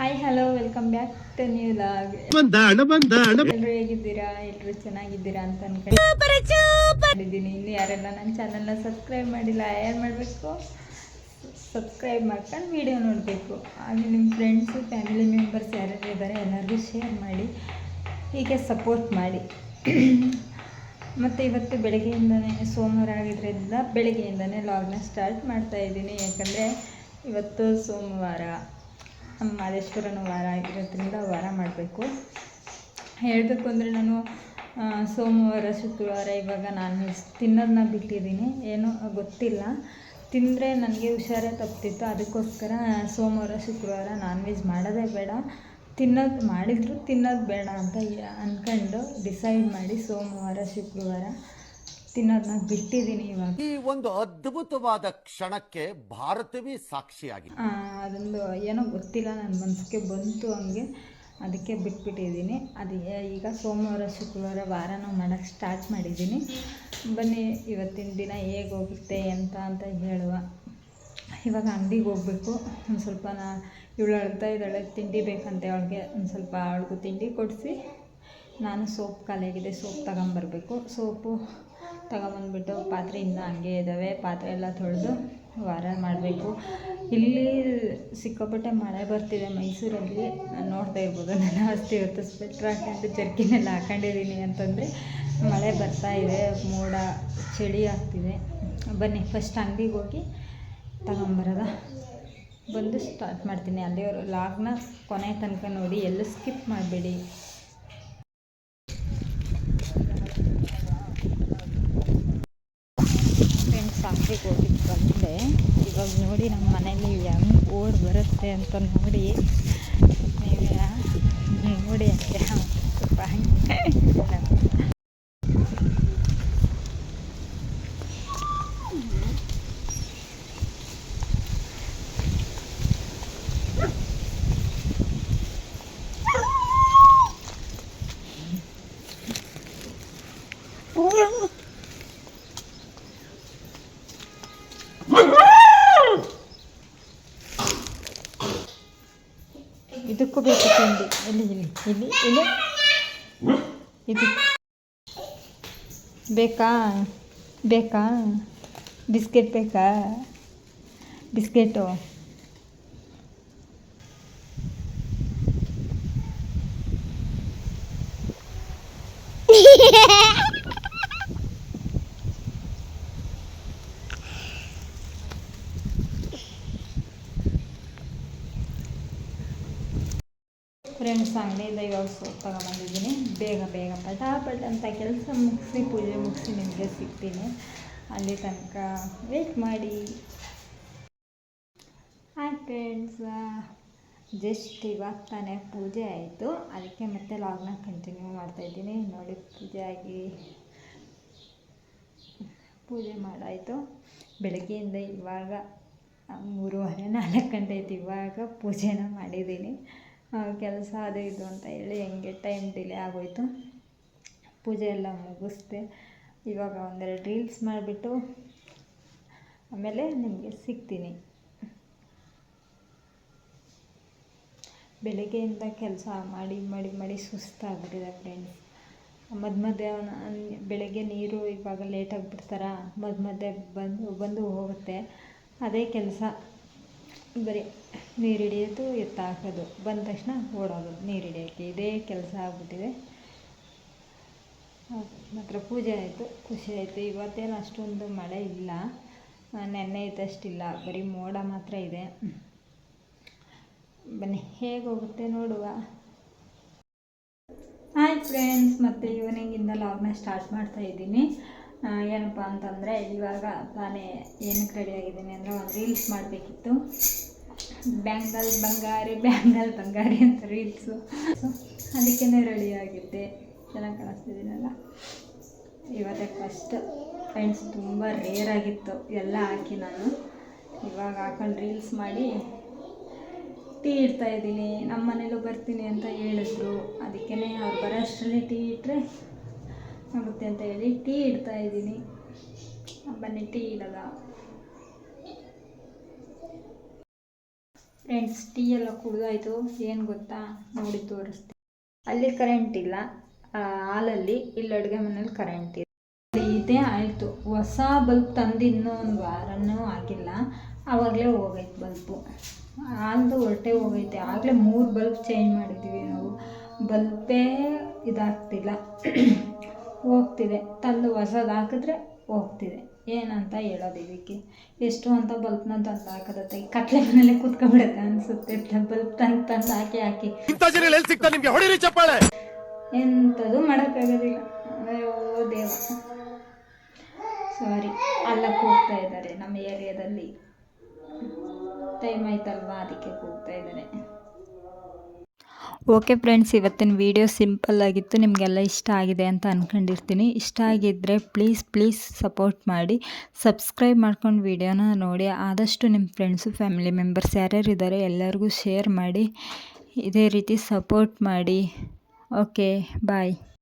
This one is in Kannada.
Hi hello welcome back to new log ಬಂದ ಹಣ ಬಂದ ಎಲ್ಲರೂ ಹೇಗಿದ್ದೀರಾ? ಎಲ್ಲರೂ ಚೆನ್ನಾಗಿದ್ದೀರಾ ಅಂತ ಅನ್ಕೊಂಡಿದ್ದೀನಿ ಇನ್ನು ಯಾರೆಲ್ಲ ನನ್ನ ಚಾನಲ್ನ ಸಬ್ಸ್ಕ್ರೈಬ್ ಮಾಡಿಲ್ಲ ಏನು ಮಾಡಬೇಕು? ಸಬ್ಸ್ಕ್ರೈಬ್ ಮಾಡ್ಕೊಂಡು ವಿಡಿಯೋ ನೋಡಬೇಕು. ಹಾಗೆ ನಿಮ್ಮ ಫ್ರೆಂಡ್ಸು ಫ್ಯಾಮಿಲಿ ಮೆಂಬರ್ಸ್ ಯಾರ್ಯಾರು ಇದ್ದಾರೆ ಎಲ್ಲರಿಗೂ ಶೇರ್ ಮಾಡಿ ಹೀಗೆ ಸಪೋರ್ಟ್ ಮಾಡಿ. ಮತ್ತು ಇವತ್ತು ಬೆಳಗ್ಗೆಯಿಂದನೇ ಸೋಮವಾರ ಆಗಿದ್ದರಿಂದ ಬೆಳಗ್ಗೆಯಿಂದನೇ ಲಾಗ್ನ ಸ್ಟಾರ್ಟ್ ಮಾಡ್ತಾ ಇದ್ದೀನಿ. ಯಾಕಂದರೆ ಇವತ್ತು ಸೋಮವಾರ. ನಮ್ಮ ಮಾದೇಶ್ವರನ ವಾರ ಆಗಿರೋದ್ರಿಂದ ವಾರ ಮಾಡಬೇಕು. ಹೇಳಬೇಕು ಅಂದರೆ ನಾನು ಸೋಮವಾರ, ಶುಕ್ರವಾರ ಇವಾಗ ನಾನ್ ವೆಜ್ ತಿನ್ನೋದನ್ನ ಬಿಟ್ಟಿದ್ದೀನಿ. ಏನು ಗೊತ್ತಿಲ್ಲ. ತಿಂದರೆ ನನಗೆ ಹುಷಾರೇ ತಪ್ಪಿತ್ತು ಅದಕ್ಕೋಸ್ಕರ ಸೋಮವಾರ, ಶುಕ್ರವಾರ ನಾನ್ ವೆಜ್ ಮಾಡೋದೇ ಬೇಡ. ತಿನ್ನೋದು, ಮಾಡಿದರೂ ತಿನ್ನೋದು ಬೇಡ ಅಂತ ಅಂದ್ಕೊಂಡು ಡಿಸೈಡ್ ಮಾಡಿ ಸೋಮವಾರ, ಶುಕ್ರವಾರ ತಿನ್ನೋದನ್ನ ಬಿಟ್ಟಿದ್ದೀನಿ ಇವಾಗ. ಈ ಒಂದು ಅದ್ಭುತವಾದ ಕ್ಷಣಕ್ಕೆ ಭಾರತವೇ ಸಾಕ್ಷಿಯಾಗಿದೆ. ಆ, ಅದೊಂದು ಏನೋ ಗೊತ್ತಿಲ್ಲ ನನ್ನ ಮನಸ್ಸಿಗೆ ಬಂತು ಹಂಗೆ. ಅದಕ್ಕೆ ಬಿಟ್ಬಿಟ್ಟಿದ್ದೀನಿ. ಅದು ಏ- ಈಗ ಸೋಮವಾರ ಶುಕ್ರವಾರ ವಾರನ ಮಾಡೋಕ್ಕೆ ಸ್ಟಾರ್ಟ್ ಮಾಡಿದ್ದೀನಿ. ಬನ್ನಿ ಇವತ್ತಿನ ದಿನ ಹೇಗೆ ಹೋಗುತ್ತೆ ಅಂತ ಅಂತ ಹೇಳುವ. ಇವಾಗ ಅಂಗಡಿಗೆ ಹೋಗ್ಬೇಕು. ಒಂದು ಸ್ವಲ್ಪ ನಾ ಇವಳು ಅಳ್ತಾ ಇದ್ದಾಳೆ ತಿಂಡಿ ಬೇಕಂತೆ ಅವಳಿಗೆ. ಒಂದು ಸ್ವಲ್ಪ ಅವಳಿಗೂ ತಿಂಡಿ ಕೊಡಿಸಿ. ನಾನು ಸೋಪ್ ಖಾಲಿಯಾಗಿದೆ ಸೋಪ್ ತಗೊಂಬರ್ಬೇಕು. ಸೋಪು ತಗೊಂಬಂದ್ಬಿಟ್ಟು ಪಾತ್ರೆ ಇನ್ನೂ ಹಂಗೆ ಇದ್ದಾವೆ. ಪಾತ್ರೆ ಎಲ್ಲ ತೊಳೆದು ವಾರ ಮಾಡಬೇಕು. ಇಲ್ಲಿ ಸಿಕ್ಕಾಪಟ್ಟೆ ಮಳೆ ಬರ್ತಿದೆ ಮೈಸೂರಲ್ಲಿ. ನಾನು ನೋಡ್ತಾ ಇರ್ಬೋದು. ನನ್ನ ಅಷ್ಟು ಇವತ್ತು ಸ್ವೆಟ್ರ್ ಹಾಕೊಂಡು ಜರ್ಕಿನೆಲ್ಲ ಹಾಕೊಂಡಿದ್ದೀನಿ ಅಂತಂದರೆ ಮಳೆ ಬರ್ತಾ ಇದೆ. ಮೋಡ, ಚಳಿ ಆಗ್ತಿದೆ. ಬನ್ನಿ ಫಸ್ಟ್ ಅಂಗಡಿಗೆ ಹೋಗಿ ತಗೊಂಬರೋದ? ಬಂದು ಸ್ಟಾರ್ಟ್ ಮಾಡ್ತೀನಿ. ಅಲ್ಲಿಯವರು ಲಾಗ್ನ ಕೊನೆ ತನಕ ನೋಡಿ. ಎಲ್ಲೂ ಸ್ಕಿಪ್ ಮಾಡಬೇಡಿ. ಅಂಗಡಿಗೆ ಹೋಗಿದ್ದು ಬಂದೆ. ಇವಾಗ ನೋಡಿ ನಮ್ಮ ಮನೇಲಿ ಹೆಂಗೆ ಓಡ್ ಬರುತ್ತೆ ಅಂತ ನೋಡಿ. ನೀವು ನೋಡಿ ಹಂಗೆ ಸ್ವಲ್ಪ ಹಂಗೆ ಇದಕ್ಕೂ ಬೇಕು ತಿಂಡಿ. ಇಲ್ಲಿ ಇಲ್ಲಿ ಇಲ್ಲಿ ಇಲ್ಲಿ. ಇದು. ಬೇಕಾ? ಬೇಕಾ? ಬಿಸ್ಕೆಟ್ ಬೇಕಾ? ಬಿಸ್ಕೆಟು. ಫ್ರೆಂಡ್ಸ್ ಅಂಗಡಿಯಿಂದ ಇವಾಗ ಸೋಪ್ ತಗೊಂಬಂದಿದ್ದೀನಿ. ಬೇಗ ಬೇಗ ಪಟಾಪಟ್ ಅಂತ ಕೆಲಸ ಮುಗಿಸಿ, ಪೂಜೆ ಮುಗಿಸಿ ನಿಮಗೆ ಸಿಗ್ತೀನಿ. ಅಲ್ಲಿ ತನಕ ವೇಟ್ ಮಾಡಿ. ಹಾಯ್ ಫ್ರೆಂಡ್ಸ್ ಜಸ್ಟ್ ಇವಾಗ ತಾನೇ ಪೂಜೆ ಆಯಿತು. ಅದಕ್ಕೆ ಮತ್ತೆ ಲಾಗ್ನ ಕಂಟಿನ್ಯೂ ಮಾಡ್ತಾಯಿದ್ದೀನಿ ನೋಡಿ, ಪೂಜೆ ಆಗಿ ಪೂಜೆ ಮಾಡಾಯಿತು. ಬೆಳಗ್ಗೆಯಿಂದ ಇವಾಗ ಮೂರುವರೆ, ನಾಲ್ಕು ಗಂಟೆ ಆಯ್ತು ಇವಾಗ ಪೂಜೆನ ಮಾಡಿದ್ದೀನಿ. ಕೆಲಸ ಅದು ಇದು ಅಂತ ಹೇಳಿ ಹೆಂಗೆ ಟೈಮ್ ಡಿಲೇ ಆಗೋಯಿತು. ಪೂಜೆ ಎಲ್ಲ ಮುಗಿಸ್ದೆ. ಇವಾಗ ಒಂದೆರಡು ರೀಲ್ಸ್ ಮಾಡಿಬಿಟ್ಟು ಆಮೇಲೆ ನಿಮಗೆ ಸಿಗ್ತೀನಿ. ಬೆಳಗ್ಗೆಯಿಂದ ಕೆಲಸ ಮಾಡಿ ಮಾಡಿ ಮಾಡಿ ಸುಸ್ತಾಗ್ಬಿಟ್ಟಿದೆ ಫ್ರೆಂಡ್ಸ್ ಮಧ್ಯ ಮಧ್ಯೆ ಬೆಳಗ್ಗೆ ನೀರು ಇವಾಗ ಲೇಟಾಗಿ ಬಿಡ್ತಾರ ಮಧ್ಯ ಮಧ್ಯೆ ಬಂದು ಬಂದು ಹೋಗುತ್ತೆ. ಅದೇ ಕೆಲಸ. ಬರೀ ನೀರು ಹಿಡಿಯೋದು ಎತ್ತ ಹಾಕೋದು ಬಂದ ತಕ್ಷಣ ಓಡೋದು. ನೀರು ಹಿಡಿಯೋಕ್ಕೆ ಇದೇ ಕೆಲಸ ಆಗ್ಬಿಟ್ಟಿದೆ. ಮಾತ್ರ ಪೂಜೆ ಆಯಿತು. ಖುಷಿ ಆಯಿತು. ಇವತ್ತೇನು ಅಷ್ಟೊಂದು ಮಳೆ ಇಲ್ಲ. ನೆನ್ನೆ ಇದ್ದಷ್ಟಿಲ್ಲ. ಬರೀ ಮೋಡ ಮಾತ್ರ ಇದೆ. ಬನ್ನಿ, ಹೇಗೆ ಹೋಗುತ್ತೆ ನೋಡುವ. ಹಾಯ್ ಫ್ರೆಂಡ್ಸ್ ಮತ್ತು ಈವ್ನಿಂಗಿಂದ ಲಾಗ್ನ ಸ್ಟಾರ್ಟ್ ಮಾಡ್ತಾ ಇದ್ದೀನಿ. ಏನಪ್ಪ ಅಂತಂದರೆ ಇವಾಗ ತಾನೇ ಏನಕ್ಕೆ ರೆಡಿ ಆಗಿದ್ದೀನಿ ಅಂದರೆ ಒಂದು ರೀಲ್ಸ್ ಮಾಡಬೇಕಿತ್ತು. ಬ್ಯಾಂಗಲ್ ಬಂಗಾರಿ ಬ್ಯಾಂಗಲ್ ಬಂಗಾರಿ ಅಂತ ರೀಲ್ಸು ಅದಕ್ಕೇ ರೆಡಿ ಆಗಿದ್ದೆ. ಚೆನ್ನಾಗಿ ಕಾಣಿಸ್ತಿದ್ದೀನಲ್ಲ ಇವತ್ತೇ ಫಸ್ಟ್ ಫ್ರೆಂಡ್ಸ್ ತುಂಬ ರೇರ್ ಆಗಿತ್ತು. ಎಲ್ಲ ಹಾಕಿ ನಾನು. ಇವಾಗ ಹಾಕೊಂಡು ರೀಲ್ಸ್ ಮಾಡಿ ಟೀ ಇಡ್ತಾ ಇದ್ದೀನಿ. ನಮ್ಮ ಮನೇಲೂ ಬರ್ತೀನಿ ಅಂತ ಹೇಳಿದ್ರು. ಅದಕ್ಕೇ ಅವ್ರು ಬರೋ ಅಷ್ಟರಲ್ಲಿ ಟೀ ಇಟ್ಟರೆ ಆಗುತ್ತೆ ಅಂತ ಹೇಳಿ ಟೀ ಇಡ್ತಾ ಇದ್ದೀನಿ. ಬನ್ನಿ, ಟೀ ಇಡೋದ? ಫ್ರೆಂಡ್ಸ್ ಟೀ ಎಲ್ಲ ಕುಡ್ದಾಯ್ತು. ಏನು ಗೊತ್ತಾ? ನೋಡಿ ತೋರಿಸ್ತೀನಿ. ಅಲ್ಲಿ ಕರೆಂಟ್ ಇಲ್ಲ. ಹಾಲಲ್ಲಿ ಇಲ್ಲಿ, ಅಡುಗೆ ಮನೇಲಿ ಕರೆಂಟ್ ಇದೆ. ಇದೇ, ಆಯಿತು. ಹೊಸ ಬಲ್ಬ್ ತಂದು ಇನ್ನೂ ಒಂದು ವಾರನೂ ಆಗಿಲ್ಲ. ಆವಾಗಲೇ ಹೋಗೈತೆ ಬಲ್ಬು ಹಾಲ್ದು ಹೊರಟೆ ಹೋಗೈತೆ. ಆಗಲೇ ಮೂರು ಬಲ್ಬ್ ಚೇಂಜ್ ಮಾಡಿದ್ದೀವಿ ನಾವು. ಬಲ್ಬೇ ಇದಾಗ್ತಿಲ್ಲ. ಹೋಗ್ತಿದೆ. ತಂದು ಹೊಸದು ಹಾಕಿದ್ರೆ ಹೋಗ್ತಿದೆ. ಏನಂತ ಹೇಳೋದು ಇದಕ್ಕೆ? ಎಷ್ಟು ಅಂತ ಬಲ್ಪ್ನ ತಂದು ಹಾಕೋದತ್ತೆ. ಕತ್ಲೆ ಮನೇಲೆ ಕೂತ್ಕೊಂಡ್ಬಿಡುತ್ತೆ ಅನ್ಸುತ್ತೆ. ಬಲ್ಬ್ ತಂದು ತಂದು ಹಾಕಿ ಹಾಕಿ. ಇಂಥ ಜನ ಎಲ್ಲಿ ಸಿಗ್ತಾ ನಿಮ್ಗೆ? ಹೊಡಿರಿ ಚಪ್ಪಾಳೆ. ಎಂಥದ್ದು ಮಾಡೋಕ್ಕಾಗೋದಿಲ್ಲ. ಅಯ್ಯೋ ದೇವ. ಸಾರಿ ಅಲ್ಲ ಕೂಗ್ತಾ ಇದ್ದಾರೆ ನಮ್ಮ ಏರಿಯಾದಲ್ಲಿ. ಟೈಮ್ ಆಯ್ತಲ್ವಾ ಅದಕ್ಕೆ ಹೋಗ್ತಾ ಇದ್ದಾರೆ. ಓಕೆ ಫ್ರೆಂಡ್ಸ್ ಇವತ್ತಿನ ವಿಡಿಯೋ ಸಿಂಪಲ್ ಆಗಿತ್ತು. ನಿಮಗೆಲ್ಲ ಇಷ್ಟ ಆಗಿದೆ ಅಂತ ಅಂದ್ಕೊಂಡಿರ್ತೀನಿ ಇಷ್ಟ ಆಗಿದ್ದರೆ ಪ್ಲೀಸ್ ಪ್ಲೀಸ್ ಸಪೋರ್ಟ್ ಮಾಡಿ. ಸಬ್ಸ್ಕ್ರೈಬ್ ಮಾಡ್ಕೊಂಡು ವಿಡಿಯೋನ ನೋಡಿ. ಆದಷ್ಟು ನಿಮ್ಮ ಫ್ರೆಂಡ್ಸು ಫ್ಯಾಮಿಲಿ ಮೆಂಬರ್ಸ್ ಯಾರ್ಯಾರು ಇದ್ದಾರೆ ಎಲ್ಲರಿಗೂ ಶೇರ್ ಮಾಡಿ. ಇದೇ ರೀತಿ ಸಪೋರ್ಟ್ ಮಾಡಿ. Okay bye